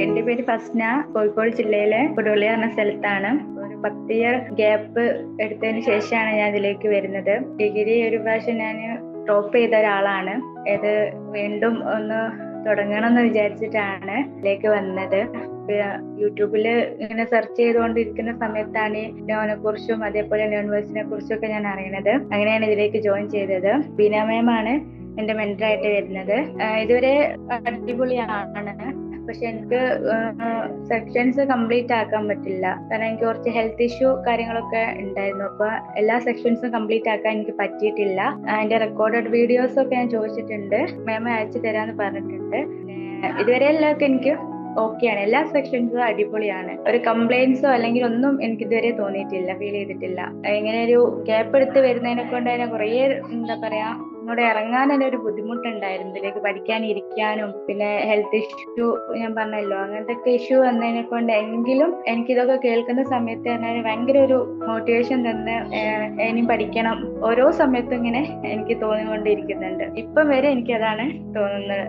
എന്റെ പേര് ഫസ്ന. കോഴിക്കോട് ജില്ലയിലെ കൊടുവള്ളി എന്ന സ്ഥലത്താണ്. ഒരു പത്ത് ഇയർ ഗ്യാപ്പ് എടുത്തതിന് ശേഷമാണ് ഞാൻ ഇതിലേക്ക് വരുന്നത്. ഡിഗ്രി ഒരു പ്രാവശ്യം ഞാൻ ഡ്രോപ്പ് ചെയ്ത ഒരാളാണ്. ഇത് വീണ്ടും ഒന്ന് തുടങ്ങണം എന്ന് വിചാരിച്ചിട്ടാണ് ഇതിലേക്ക് വന്നത്. യൂട്യൂബിൽ ഇങ്ങനെ സെർച്ച് ചെയ്തുകൊണ്ടിരിക്കുന്ന സമയത്താണ് ഈ നോനെ കുറിച്ചും അതേപോലെ ലോൺവേഴ്സിനെ കുറിച്ചും ഒക്കെ ഞാൻ അറിയണത്. അങ്ങനെയാണ് ഇതിലേക്ക് ജോയിൻ ചെയ്തത്. ബീനാമയമാണ് എന്റെ മെന്ററായിട്ട് വരുന്നത്. ഇതുവരെ അടിപൊളിയാണ്. പക്ഷെ എനിക്ക് സെക്ഷൻസ് കംപ്ലീറ്റ് ആക്കാൻ പറ്റില്ല. കാരണം എനിക്ക് കുറച്ച് ഹെൽത്ത് ഇഷ്യൂ കാര്യങ്ങളൊക്കെ ഉണ്ടായിരുന്നു. അപ്പൊ എല്ലാ സെക്ഷൻസും കംപ്ലീറ്റ് ആക്കാൻ എനിക്ക് പറ്റിയിട്ടില്ല. അതിന്റെ റെക്കോർഡഡ് വീഡിയോസ് ഒക്കെ ഞാൻ ചോദിച്ചിട്ടുണ്ട്. മാം അയച്ചു തരാന്ന് പറഞ്ഞിട്ടുണ്ട്. ഇതുവരെ എല്ലാവർക്കും എനിക്ക് ഓക്കെയാണ് എല്ലാ സെക്ഷൻസും അടിപൊളിയാണ്. ഒരു കംപ്ലൈൻസോ അല്ലെങ്കിൽ ഒന്നും എനിക്ക് ഇതുവരെ തോന്നിയിട്ടില്ല ഫീൽ ചെയ്തിട്ടില്ല. ഇങ്ങനെ ഒരു ഗ്യാപ്പ് എടുത്ത് വരുന്നതിനെ കൊണ്ട് തന്നെ കുറേ എന്താ പറയാ ഇങ്ങോട്ട് ഇറങ്ങാൻ തന്നെ ഒരു ബുദ്ധിമുട്ടുണ്ടായിരുന്നു. ഇതിലേക്ക് പഠിക്കാൻ ഇരിക്കാനും പിന്നെ ഹെൽത്ത് ഇഷ്യൂ ഞാൻ പറഞ്ഞല്ലോ അങ്ങനത്തെ ഒക്കെ ഇഷ്യൂ വന്നതിനെ കൊണ്ട് എങ്കിലും എനിക്ക് ഇതൊക്കെ കേൾക്കുന്ന സമയത്ത് തന്നെ ഭയങ്കര ഒരു മോട്ടിവേഷൻ തന്ന് ഇനി പഠിക്കണം. ഓരോ സമയത്തും ഇങ്ങനെ എനിക്ക് തോന്നിക്കൊണ്ടിരിക്കുന്നുണ്ട്. ഇപ്പം വരെ എനിക്കതാണ് തോന്നുന്നത്.